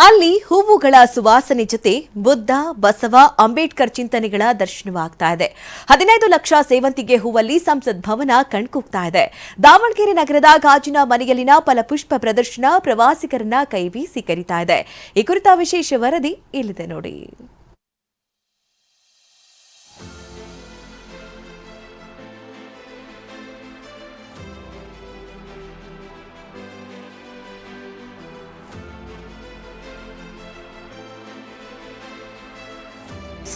ಅಲ್ಲಿ ಹೂವುಗಳ ಸುವಾಸನೆ ಜೊತೆ ಬುದ್ಧ, ಬಸವ, ಅಂಬೇಡ್ಕರ್ ಚಿಂತನೆಗಳ ದರ್ಶನವಾಗ್ತಾ ಇದೆ. ಹದಿನೈದು ಲಕ್ಷ ಸೇವಂತಿಗೆ ಹೂವಲ್ಲಿ ಸಂಸತ್ ಭವನ ಕಣ್ಕುಗ್ತಾ ಇದೆ. ದಾವಣಗೆರೆ ನಗರದ ಗಾಜಿನ ಮನೆಯಲ್ಲಿನ ಫಲಪುಷ್ಪ ಪ್ರದರ್ಶನ ಪ್ರವಾಸಿಗರನ್ನ ಕೈ ಬೀಸಿ ಕರಿತಾ ಇದೆ. ಈ ಕುರಿತ ವಿಶೇಷ ವರದಿ ಇಲ್ಲಿದೆ ನೋಡಿ.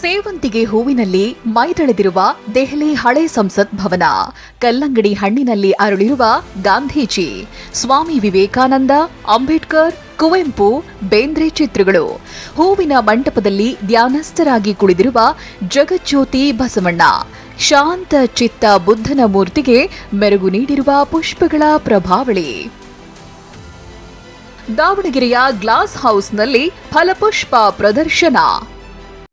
ಸೇವಂತಿಗೆ ಹೂವಿನಲ್ಲಿ ಮೈದಳೆದಿರುವ ದೆಹಲಿ ಹಳೆ ಸಂಸತ್ ಭವನ, ಕಲ್ಲಂಗಡಿ ಹಣ್ಣಿನಲ್ಲಿ ಅರಳಿರುವ ಗಾಂಧೀಜಿ, ಸ್ವಾಮಿ ವಿವೇಕಾನಂದ, ಅಂಬೇಡ್ಕರ್, ಕುವೆಂಪು, ಬೇಂದ್ರೆ ಚಿತ್ರಗಳು. ಹೂವಿನ ಮಂಟಪದಲ್ಲಿ ಧ್ಯಾನಸ್ಥರಾಗಿ ಕುಳಿದಿರುವ ಜಗಜ್ಯೋತಿ ಬಸವಣ್ಣ. ಶಾಂತ ಚಿತ್ತ ಬುದ್ಧನ ಮೂರ್ತಿಗೆ ಮೆರುಗು ನೀಡಿರುವ ಪುಷ್ಪಗಳ ಪ್ರಭಾವಳಿ. ದಾವಣಗೆರೆಯ ಗ್ಲಾಸ್ ಹೌಸ್ನಲ್ಲಿ ಫಲಪುಷ್ಪ ಪ್ರದರ್ಶನ.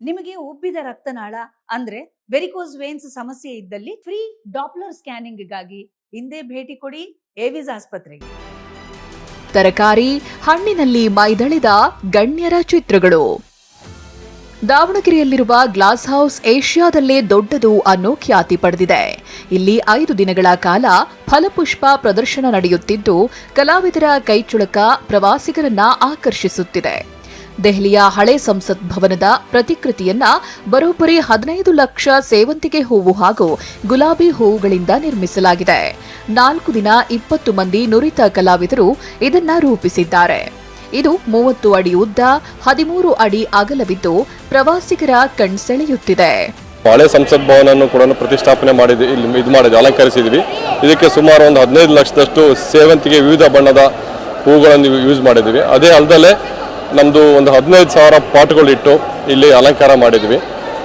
ನಿಮಗೆ ಉಬ್ಬಿದ ರಕ್ತನಾಳ ಅಂದ್ರೆ ವೆರಿಕೋಸ್ ವೇನ್ಸ್ ಸಮಸ್ಯೆ ಇದ್ದಲ್ಲಿ ಫ್ರೀ ಡಾಪ್ಲರ್ ಸ್ಕ್ಯಾನಿಂಗ್ಗಾಗಿ ಹಿಂದೆ ಭೇಟಿ ಕೊಡಿ ಏವಿಸ್ ಆಸ್ಪತ್ರೆಗೆ. ತರಕಾರಿ, ಹಣ್ಣಿನಲ್ಲಿ ಮೈದಳೆದ ಗಣ್ಯರ ಚಿತ್ರಗಳು. ದಾವಣಗೆರೆಯಲ್ಲಿರುವ ಗ್ಲಾಸ್ ಹೌಸ್ ಏಷ್ಯಾದಲ್ಲೇ ದೊಡ್ಡದು ಅನ್ನೋ ಖ್ಯಾತಿ ಪಡೆದಿದೆ. ಇಲ್ಲಿ ಐದು ದಿನಗಳ ಕಾಲ ಫಲಪುಷ್ಪ ಪ್ರದರ್ಶನ ನಡೆಯುತ್ತಿದ್ದು, ಕಲಾವಿದರ ಕೈಚುಳಕ ಪ್ರವಾಸಿಗರನ್ನ ಆಕರ್ಷಿಸುತ್ತಿದೆ. ದೆಹಲಿಯ ಹಳೆ ಸಂಸತ್ ಭವನದ ಪ್ರತಿಕೃತಿಯನ್ನ ಬರೋಬ್ಬರಿ ಹದಿನೈದು ಲಕ್ಷ ಸೇವಂತಿಗೆ ಹೂವು ಹಾಗೂ ಗುಲಾಬಿ ಹೂವುಗಳಿಂದ ನಿರ್ಮಿಸಲಾಗಿದೆ. ನಾಲ್ಕು ದಿನ ಇಪ್ಪತ್ತು ಮಂದಿ ನುರಿತ ಕಲಾವಿದರು ಇದನ್ನ ರೂಪಿಸಿದ್ದಾರೆ. ಇದು ಮೂವತ್ತು ಅಡಿ ಉದ್ದ, ಹದಿಮೂರು ಅಡಿ ಅಗಲವಿದ್ದು ಪ್ರವಾಸಿಗರ ಕಣ್ಸೆಳೆಯುತ್ತಿದೆ. ಹಳೆ ಸಂಸತ್ ಭವನನ್ನು ಕೂಡ ಪ್ರತಿಷ್ಠಾಪನೆ ಮಾಡಿದ್ವಿ, ಇಲ್ಲಿ ಇದು ಮಾಡಿದ್ವಿ, ಅಲಂಕರಿಸಿದ್ವಿ. ಇದಕ್ಕೆ ಸುಮಾರು ಒಂದು ಹದಿನೈದು ಲಕ್ಷದಷ್ಟು ಸೇವಂತಿಗೆ ವಿವಿಧ ಬಣ್ಣದ ಹೂಗಳನ್ನು ಯೂಸ್ ಮಾಡಿದ್ವಿ ಅದೇ ಅಲ್ಲದೆ ನಮ್ಮದು ಒಂದು ಹದಿನೈದು ಸಾವಿರ ಪಾಟ್ಗಳಿಟ್ಟು ಇಲ್ಲಿ ಅಲಂಕಾರ ಮಾಡಿದ್ವಿ.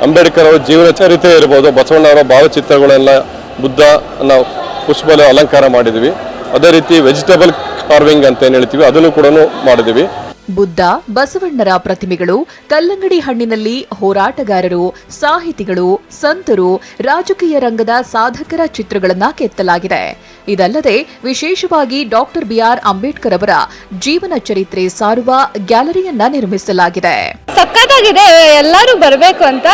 ಅಂಬೇಡ್ಕರ್ ಅವರ ಜೀವನ ಚರಿತ್ರೆ ಇರ್ಬೋದು ಬಸವಣ್ಣವರ ಭಾವಚಿತ್ರಗಳೆಲ್ಲ ಬುದ್ಧ ನಾವು ಪುಷ್ಪಲ ಅಲಂಕಾರ ಮಾಡಿದ್ವಿ. ಅದೇ ರೀತಿ ವೆಜಿಟೇಬಲ್ ಕಾರ್ವಿಂಗ್ ಅಂತ ಏನು ಹೇಳ್ತೀವಿ, ಅದನ್ನು ಕೂಡ ಮಾಡಿದ್ವಿ. ಬುದ್ಧ, ಬಸವಣ್ಣರ ಪ್ರತಿಮೆಗಳು, ಕಲ್ಲಂಗಡಿ ಹಣ್ಣಿನಲ್ಲಿ ಹೋರಾಟಗಾರರು, ಸಾಹಿತಿಗಳು, ಸಂತರು, ರಾಜಕೀಯ ರಂಗದ ಸಾಧಕರ ಚಿತ್ರಗಳನ್ನು ಕೆತ್ತಲಾಗಿದೆ. ಇದಲ್ಲದೆ, ವಿಶೇಷವಾಗಿ ಡಾಕ್ಟರ್ ಬಿಆರ್ ಅಂಬೇಡ್ಕರ್ ಅವರ ಜೀವನ ಚರಿತ್ರೆ ಸಾರುವ ಗ್ಯಾಲರಿಯನ್ನ ನಿರ್ಮಿಸಲಾಗಿದೆ. ಸಕ್ಕತ್ತಾಗಿದೆ ಎಲ್ಲರೂ ಬರಬೇಕು ಅಂತ.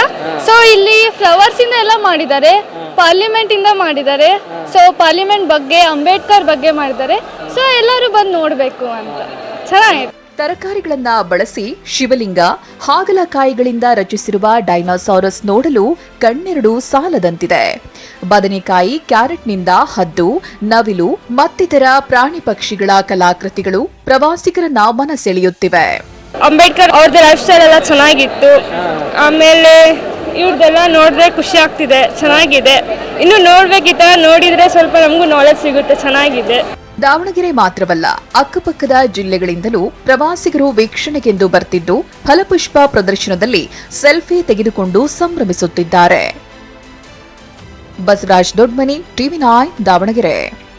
ಸೊ ಇಲ್ಲಿ ಫ್ಲವರ್ಸ್ ಇಂದ ಎಲ್ಲ ಮಾಡಿದ್ದಾರೆ ಪಾರ್ಲಿಮೆಂಟ್ ಇಂದ ಮಾಡಿದ್ದಾರೆ. ಸೊ ಪಾರ್ಲಿಮೆಂಟ್ ಬಗ್ಗೆ, ಅಂಬೇಡ್ಕರ್ ಬಗ್ಗೆ ಮಾಡಿದ್ದಾರೆ. ಸೊ ಎಲ್ಲರೂ ಬಂದು ನೋಡಬೇಕು ಅಂತ. ಚೆನ್ನಾಗಿದೆ. ತರಕಾರಿಗಳನ್ನ ಬಳಸಿ ಶಿವಲಿಂಗ, ಹಾಗಲಕಾಯಿಗಳಿಂದ ರಚಿಸಿರುವ ಡೈನೋಸಾರಸ್ ನೋಡಲು ಕಣ್ಣೆರಡು ಸಾಲದಂತಿದೆ. ಬದನೆಕಾಯಿ, ಕ್ಯಾರೆಟ್ನಿಂದ ಹದ್ದು, ನವಿಲು, ಮತ್ತಿತರ ಪ್ರಾಣಿ ಪಕ್ಷಿಗಳ ಕಲಾಕೃತಿಗಳು ಪ್ರವಾಸಿಗರನ್ನ ಮನ ಸೆಳೆಯುತ್ತಿವೆ ಅಂಬೇಡ್ಕರ್ ಅವ್ರದ್ದು ಲೈಫ್ ಸ್ಟೈಲ್ ಎಲ್ಲ ಚೆನ್ನಾಗಿತ್ತು. ಆಮೇಲೆ ಇವ್ರದ್ದೆಲ್ಲ ನೋಡಿದ್ರೆ ಖುಷಿ ಆಗ್ತಿದೆ, ಚೆನ್ನಾಗಿದೆ. ಇನ್ನು ನೋಡ್ಬೇಕಿತ್ತ ನೋಡಿದ್ರೆ ಸ್ವಲ್ಪ ನಮಗೂ ನಾಲೆಜ್ ಸಿಗುತ್ತೆ, ಚೆನ್ನಾಗಿದೆ. ದಾವಣಗೆರೆ ಮಾತ್ರವಲ್ಲ ಅಕ್ಕಪಕ್ಕದ ಜಿಲ್ಲೆಗಳಿಂದಲೂ ಪ್ರವಾಸಿಗರು ವೀಕ್ಷಣೆಗೆಂದು ಬರ್ತಿದ್ದು ಫಲಪುಷ್ಪ ಪ್ರದರ್ಶನದಲ್ಲಿ ಸೆಲ್ಫಿ ತೆಗೆದುಕೊಂಡು ಸಂಭ್ರಮಿಸುತ್ತಿದ್ದಾರೆ. Basavaraj Doddamani, TV nine Davanagere.